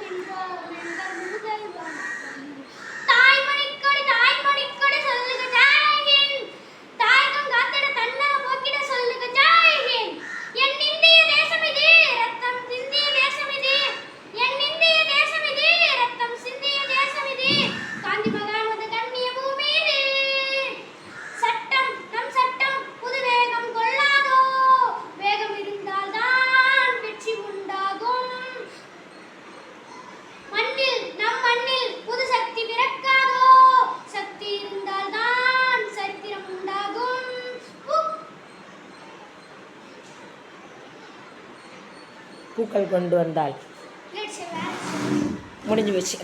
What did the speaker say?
వింటాను వింటాను பூக்கள் கொண்டு வந்தால். முடிஞ்சு போச்சு.